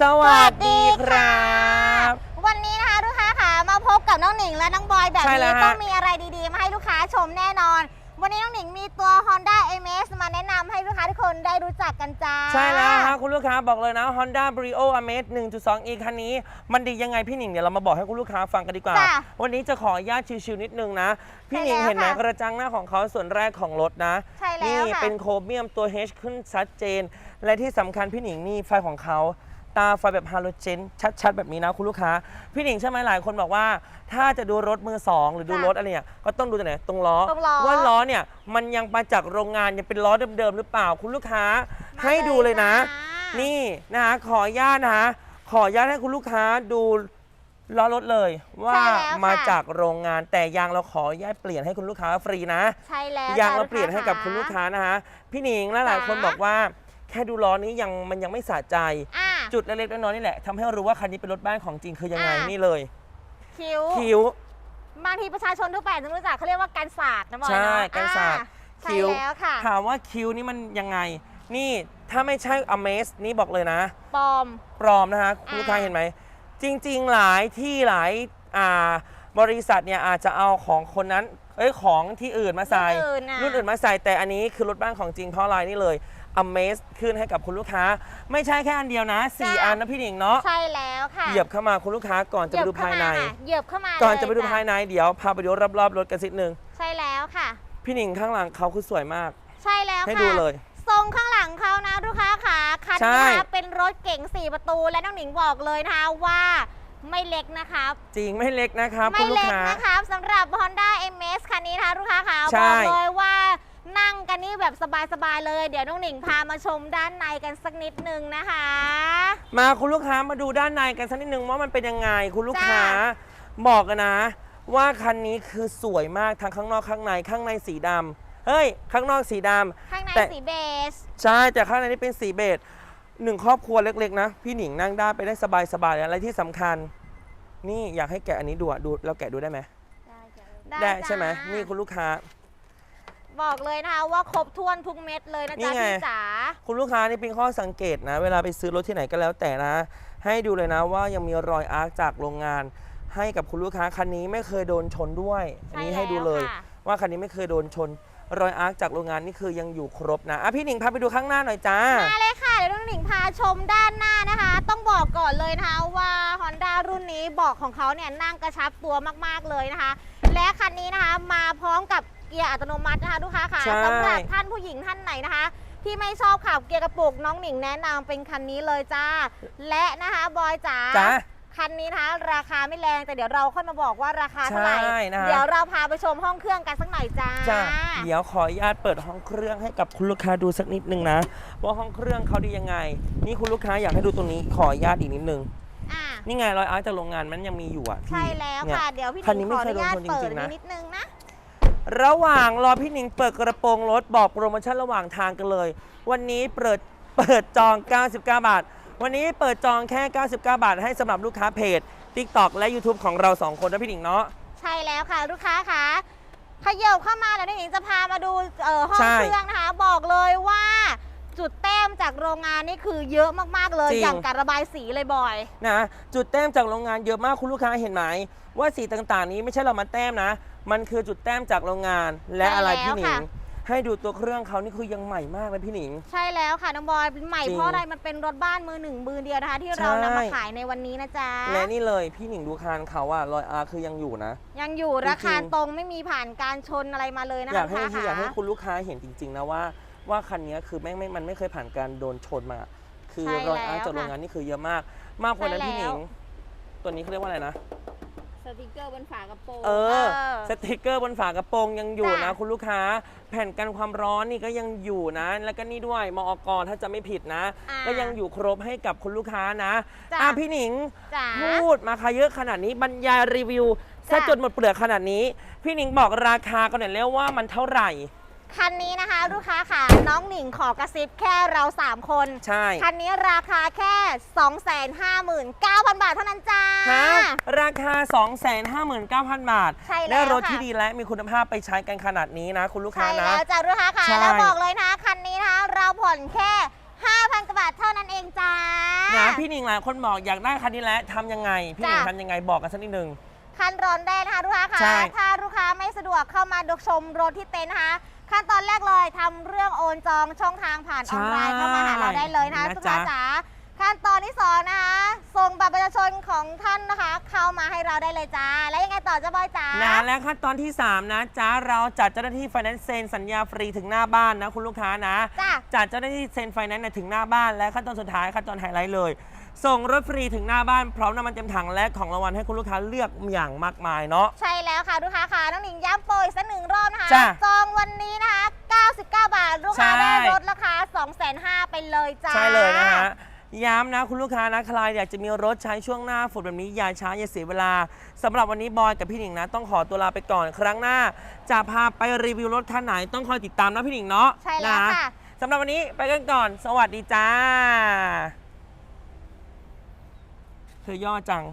สวัสดีครับ วันนี้นะคะลูกค้าค่ะมาพบกับน้องหนิงและน้องบอยแบบใช่แล้นี้วฮะ ต้องมีอะไรดีๆ มาให้ลูกค้าชมแน่นอน วันนี้น้องหนิงมีตัว Honda MS มาแนะนำให้ลูกค้าทุกคนได้รู้จักกันจ้า ใช่แล้วฮะคุณลูกค้าบอกเลยนะ Honda Brio Amaze 1.2e คันนี้ มันดียังไงพี่หนิงเดี๋ยวเรามาบอกให้คุณลูกค้าฟังกันดีกว่า จ้ะวันนี้จะขออนุญาตชิวๆนิดนึงนะ พี่หนิงใช่แล้วเห็นไหมค่ะ กระจังหน้าของเขาส่วนแรกของรถนะ ใช่แล้วนี่ค่ะ เป็นโครเมียมตัว H ขึ้นชัดเจน และที่สำคัญพี่หนิงนี่ไฟของเขา ตาไฟแบบฮาโลเจนชัดๆ แบบนี้นะคุณลูกค้า พี่หนิงใช่ไหมหลายคนบอกว่า ถ้าจะดูรถมือสองหรือดูจ้ะรถอะไรเนี่ยก็ต้องดูตรงไหนตรงล้อ ตรงล้อว่าล้อเนี่ยมันยังมาจากโรงงานยังเป็นล้อเดิมๆหรือเปล่าคุณลูกค้าให้ดูเลยนะจ้านี่นะคะขออนุญาตนะคะขออนุญาตให้คุณลูกค้าดูล้อรถเลย ว่าใช่แล้วค่ะ มาจากโรงงานแต่ยางเราขออนุญาตเปลี่ยนให้คุณลูกค้าฟรีนะ ใช่แล้วยางจ้เราเปลี่ยนให้กับคุณลูกค้านะคะพี่หนิงและหลายคนจ้าบอกว่า แค่ดูล้อนี้ยังมันยังไม่สะใจ อะ จุดเล็กๆน้อยๆนี่แหละทำให้เรารู้ว่าคันนี้เป็นรถบ้านของจริงคือยังไงอะ นี่เลย คิ้ว คิ้ว บางทีประชาชนทั่วไปจะรู้จักเขาเรียกว่าการศาสตร์นะบอยใช่เนาะการศาสตร์อะใช่คิ้วแล้วค่ะ ถามว่าคิ้วนี่มันยังไง นี่ถ้าไม่ใช่ Amaze นี่บอกเลยนะ ปลอม ปลอมนะคะคุณลูกค้าอ่า เห็นไหม จริง ๆ หลายที่หลายอ่าบริษัทเนี่ยอาจจะเอาของคนนั้นเอ้ยของที่อื่นมาใส่ รุ่นอื่นน่ะรุ่นอื่นมาใส่แต่อันนี้คือรถบ้านของจริงเพราะอะไรนี่เลย Amaze ขึ้นให้กับคุณลูกค้า ไม่ใช่แค่อันเดียวนะ 4 อันนะพี่หนิงเนาะใช่แล้วค่ะเหยียบเข้ามาคุณลูกค้าก่อนจะไปดูภายใน เหยียบเข้ามาก่อนเลยจะไปดูภายในเดี๋ยวพาไปดูรอบๆรถกันสิดนึงใช่แล้วค่ะ พี่หนิงข้างหลังเขาคือสวยมาก ใช่แล้วให้ค่ะดูเลยทรงข้างหลังเขานะลูกค้าขาคันใช่นี้นะคะเป็นรถเก๋ง4 ประตูและน้องหนิงบอกเลยนะคะว่าไม่เล็กนะครับ จริงไม่เล็กนะครับไม่คุณลูกเล็กค้านะครับสำหรับ Honda MS คันนี้นะคะลูกค้าขาใช่บอกเลยว่านั่ง กันนี่แบบสบายๆเลย เดี๋ยวน้องหนิงพามาชมด้านในกันสักนิดนึงนะคะ มาคุณลูกค้ามาดูด้านในกันสักนิดนึงว่ามันเป็นยังไง คุณลูกจ้าค้าบอกกันนะ ว่าคันนี้คือสวยมากทั้งข้างนอกข้างในข้างในสีดำเฮ้ย ข้างนอกสีดำข้างในแต่สีเบจใช่แต่ข้างในนี่เป็นสีเบจหนึ่งครอบครัวเล็กๆนะ พี่หนิงนั่งได้ไปได้สบายๆอะไรที่สำคัญ นี่อยากให้แกะอันนี้ดูอะดูเราแกะดูได้ไหมได้ใช่ไหมจ้านี่คุณลูกค้า บอกเลยนะคะว่าครบถ้วนทุกเม็ดเลยนะนี่จ๊ะไง พี่จ๋า คุณลูกค้านี่เป็นข้อสังเกตนะ เวลาไปซื้อรถที่ไหนก็แล้วแต่นะ ให้ดูเลยนะว่ายังมีรอยอาร์คจากโรงงาน ให้กับคุณลูกค้าคันนี้ไม่เคยโดนชนด้วย อันนี้ให้ดูเลยค่ะ ว่าคันนี้ไม่เคยโดนชน รอยอาร์คจากโรงงานนี่คือยังอยู่ครบนะอะพี่หนิงพาไปดูข้างหน้าหน่อยจ้า มาเลยค่ะ เดี๋ยวน้องหนิงพาชมด้านหน้านะคะ ต้องบอกก่อนเลยนะคะว่า Honda รุ่นนี้เบอกของเขาเนี่ยนั่งกระชับตัวมากๆเลยนะคะ และคันนี้นะคะมาพร้อมกับ เกียร์อัตโนมัตินะคะลูกค้าค่ะใช่ สำหรับท่านผู้หญิงท่านไหนนะคะ ที่ไม่ชอบขับเกียร์กระปุกน้องหนิงแนะนำเป็นคันนี้เลยจ้า และนะคะบอยจ๋าจ้า คันนี้นะคะราคาไม่แรงแต่เดี๋ยวเราค่อยมาบอกว่าราคาเท่าไหร่ ใช่นะคะ เดี๋ยวเราพาไปชมห้องเครื่องกันสักหน่อยจ้า จ้าเดี๋ยวขออนุญาตเปิดห้องเครื่องให้กับคุณลูกค้าดูสักนิดนึงนะ ว่าห้องเครื่องเขาดียังไง นี่คุณลูกค้าอยากให้ดูตรงนี้ขออนุญาตอีกนิดนึง อ่านี่ไงรอยอาร์คจากโรงงานมันยังมีอยู่อะพี่ใช่แล้วเนี่ย ค่ะ เดี๋ยวพี่หคันนินี้งไม่ขออเคยนุญาตโดนชนจเปิดริงๆนะ นิดนึงนะ ระหว่างรอพี่หนิงเปิดกระโปรงรถบอกโปรโมชั่นระหว่างทางกันเลย วันนี้เปิดเปิดจอง 99 บาท วันนี้เปิดจองแค่ 99 บาท ให้สำหรับลูกค้าเพจ TikTok และ YouTube ของเรา 2 คนนะพี่หนิงเนาะ ใช่แล้วค่ะ ลูกค้าค่ะขยับเข้ามาแล้วน้องหญิงจะพามาดูเอ่อห้องใช่ เครื่องนะคะ บอกเลยว่าจุดแต้ มจากโรงงานนี่คือเยอะมากๆเลยจริง อย่างการระบายสีเลยบอย นะจุดแต้มจากโรงงานเยอะมากคุณลูกค้าเห็นไหมว่าสีต่างๆ นี้ไม่ใช่เรามาแต้มนะ มันคือจุดแต้มจากโรงงานและใช่อะไรแล้วพี่หนิงค่ะให้ดูตัวเครื่องเขานี่คือยังใหม่มากเลยพี่หนิง ใช่แล้วค่ะน้องบอยใหม่จริงเพราะอะไรมันเป็นรถบ้านมือหนึ่งมือเดียวนะคะ ที่เราใช่นำมาขายในวันนี้นะจ๊ะ และนี่เลยพี่หนิงดูคานเขาอะรอยอาร์คือยังอยู่นะ ยังอยู่จริงๆราคาตรงไม่มีผ่านการชนอะไรมาเลยนะอยาคะกให้ลูกค้าอยากให้ค่ะ คุณลูกค้าเห็นจริง ๆ นะว่า ว่าคันนี้คือแม่งไม่มันไม่เคยผ่านการโดนชนมา คือใช่รอยอาร์แล้วจากโรงงานนี่คือเยอะมาก มากกว่านั้นใช่พี่หนิงแล้วตัวนี้เขาเรียกว่าอะไรนะสติกเกอร์บนฝากระโปรงเออเออสติกเกอร์บนฝากระโปรงยังอยู่นะจ้ะคุณลูกค้า แผ่นกันความร้อนนี่ก็ยังอยู่นะ แล้วก็นี่ด้วยมอก ถ้าจะไม่ผิดนะอ่าก็ยังอยู่ครบให้กับคุณลูกค้านะจ้ะอะพี่หนิงจ๋าพูดมาค่ะเยอะขนาดนี้บรรยายรีวิวจ้ะซะจนหมดเปลือกขนาดนี้ พี่หนิงบอกราคากันหน่อยแล้วว่ามันเท่าไหร่ คันนี้นะคะลูกค้าค่ะ น้องหนิงขอกระซิบแค่เรา 3 คน ใช่ คันนี้ราคาแค่ 259,000 บาทเท่านั้นจ้า ฮะ ราคา 259,000 บาท ใช่แล้วได้รถค่ะ ที่ดีและมีคุณภาพไปใช้กันขนาดนี้นะ คุณลูกค้าใช่นะ แล้วจ้าลูกค้าค่ะ ใช่ แล้วบอกเลยนะ คันนี้นะคะเราผ่อนแค่ 5,000กว่าบาทเท่านั้นเองจ้า นะพี่หนิงหลายคนบอกอยากได้คันนี้แล้วทำยังไง พี่หนิงจ้ะ ทำยังไงบอกกันสักนิดนึง ขั้นตอนแรกนะคะลูกค้าค่ะใช่ถ้าลูกค้าไม่สะดวกเข้ามาดูชมรถที่เต็นท์นะคะ ขั้นตอนแรกเลยทำเรื่องโอนจองช่องทางผ่านออนไลน์เข้ามาหาเราได้เลยนะคะนะลูกค้าจ๊ะจ๋าขั้นตอนที่สองนะคะส่งบัตรประชาชนของท่านนะคะ เข้ามาให้เราได้เลยจ้า แล้วยังไงต่อจ้าบอยจ๋า นะและขั้นตอนที่ 3 นะจ๊ะเราจัดเจ้าหน้าที่ไฟแนนซ์เซ็นสัญญาฟรีถึงหน้าบ้านนะคุณลูกค้านะ จ้าจัดเจ้าหน้าที่เซ็นไฟแนนซ์เนี่ยถึงหน้าบ้านและขั้นตอนสุดท้ายขั้นตอนไฮไลท์เลย ส่งรถฟรีถึงหน้าบ้านพร้อมน้ำมันเต็มถังและของรางวัลให้คุณลูกค้าเลือกอย่างมากมายเนาะ ใช่แล้วค่ะลูกค้าค่ะน้องหนิงย้ำโปรอีกสักหนึ่งรอบนะคะจ้ะจองวันนี้นะคะ 99 บาทลูกค้าใช่ ได้รถราคา2,500ไปเลยจ้า ใช่เลยนะฮะ ย้ำนะคุณลูกค้านะใครอยากจะมีรถใช้ช่วงหน้าฝนแบบนี้อย่าช้าอย่าเสียเวลาสำหรับวันนี้บอยกับพี่หนิงนะ ต้องขอตัวลาไปก่อนครั้งหน้า จะพาไปรีวิวรถคันไหนต้องคอยติดตามนะพี่หนิงเนาะใช่แล้วนค่ะ สำหรับวันนี้ไปกันก่อน สวัสดีจ้า เธอย่อจัง